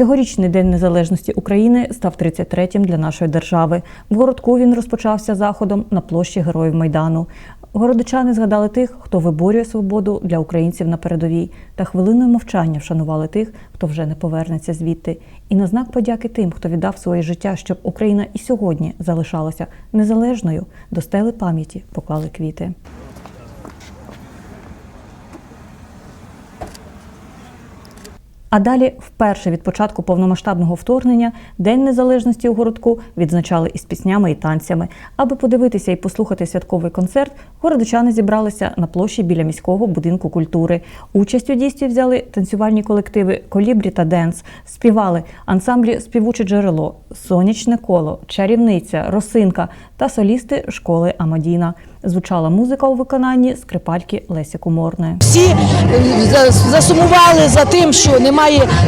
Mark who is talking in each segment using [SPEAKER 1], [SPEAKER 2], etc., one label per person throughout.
[SPEAKER 1] Цьогорічний День Незалежності України став 33-м для нашої держави. В городку він розпочався заходом на площі Героїв Майдану. Городичани згадали тих, хто виборює свободу для українців на передовій, та хвилиною мовчання вшанували тих, хто вже не повернеться звідти. І на знак подяки тим, хто віддав своє життя, щоб Україна і сьогодні залишалася незалежною, до стели пам'яті поклали квіти. А далі, вперше від початку повномасштабного вторгнення, День Незалежності у городку відзначали із піснями і танцями. Аби подивитися і послухати святковий концерт, городочани зібралися на площі біля міського будинку культури. Участь у дійстві взяли танцювальні колективи Колібрі та Денс, співали ансамблі Співуче джерело, Сонячне коло, Чарівниця, Росинка та солісти школи Амадіна. Звучала музика у виконанні скрипальки Лесі Куморної.
[SPEAKER 2] Всі е, засумували за тим, що немає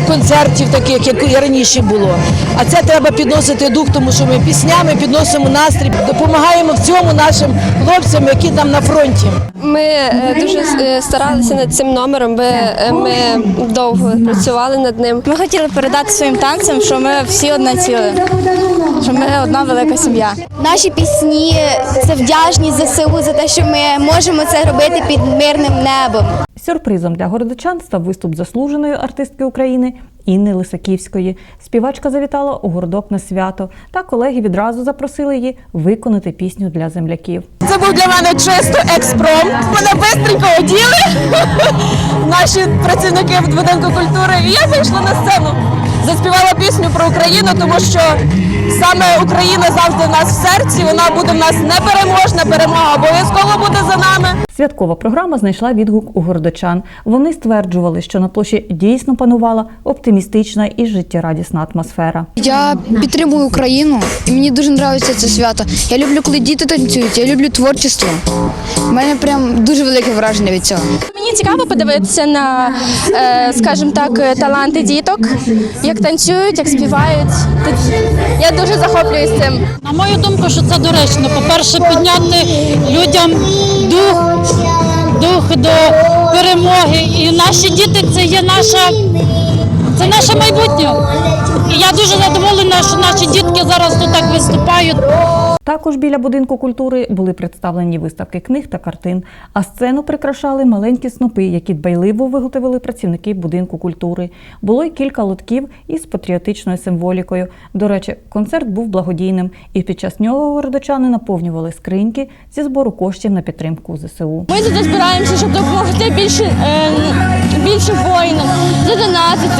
[SPEAKER 2] концертів таких, як і раніше було. А це треба підносити дух, тому що ми піснями підносимо настрій, допомагаємо в цьому нашим хлопцям, які там на фронті.
[SPEAKER 3] Ми е, дуже е, старалися над цим номером, бо е, ми довго працювали над ним.
[SPEAKER 4] Ми хотіли передати своїм танцям, що ми всі одна ціле, що ми одна велика сім'я.
[SPEAKER 5] Наші пісні це вдячність ЗСУ за те, що ми можемо це робити під мирним небом.
[SPEAKER 1] Сюрпризом для городочан став виступ заслуженої артистки України Інни Лисаківської. Співачка завітала у городок на свято, та колеги відразу запросили її виконати пісню для земляків.
[SPEAKER 2] Це був для мене чисто експром. Мене бистренько оділи наші працівники в будинку культури. І я вийшла на сцену, заспівала пісню про Україну, тому що саме Україна завжди в нас в серці. Вона буде в нас непереможна. Перемога обов'язково буде за нами.
[SPEAKER 1] Святкова програма знайшла відгук у городочан. Вони стверджували, що на площі дійсно панувала оптимістична і життєрадісна атмосфера.
[SPEAKER 6] Я підтримую Україну і мені дуже подобається це свято. Я люблю, коли діти танцюють, я люблю творчество. У мене прям дуже велике враження від цього.
[SPEAKER 3] Мені цікаво подивитися на, е, скажімо так, е, таланти діток, як танцюють, як співають. Я дуже захоплююсь цим.
[SPEAKER 7] На мою думку, що це доречно. По-перше, підняти людям дух, дух до перемоги. І наші діти це є наша, це наше майбутнє. І я дуже задоволена, що наші дітки зараз тут так виступають.
[SPEAKER 1] Також біля будинку культури були представлені виставки книг та картин, а сцену прикрашали маленькі снопи, які дбайливо виготовили працівники будинку культури. Було й кілька лотків із патріотичною символікою. До речі, концерт був благодійним, і під час нього городочани наповнювали скриньки зі збору коштів на підтримку ЗСУ.
[SPEAKER 3] Ми тут збираємося, щоб допомогти більше, е, більше воїнам,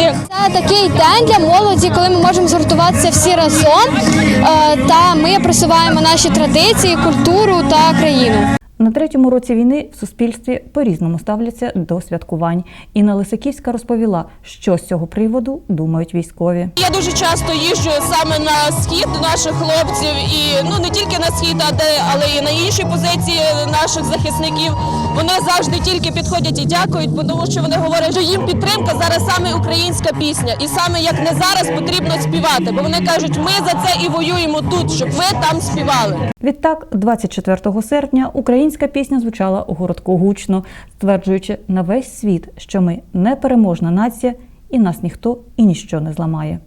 [SPEAKER 3] задонатити.
[SPEAKER 5] Це такий день для молоді, коли ми можемо згуртуватися всі разом, е, та ми просуваємо наші традиції, культуру та країну.
[SPEAKER 1] На третьому році війни в суспільстві по-різному ставляться до святкувань. Інна Лисаківська розповіла, що з цього приводу думають військові.
[SPEAKER 2] Я дуже часто їжджу саме на схід до наших хлопців, і ну не тільки на схід, але і на інші позиції наших захисників. Вони завжди тільки підходять і дякують, тому що вони говорять, що їм підтримка зараз саме українська пісня, і саме як не зараз потрібно співати. Бо вони кажуть, ми за це і воюємо тут, щоб ми там співали.
[SPEAKER 1] Відтак, 24 серпня українська пісня звучала у городку гучно, стверджуючи на весь світ, що ми непереможна нація і нас ніхто і ніщо не зламає.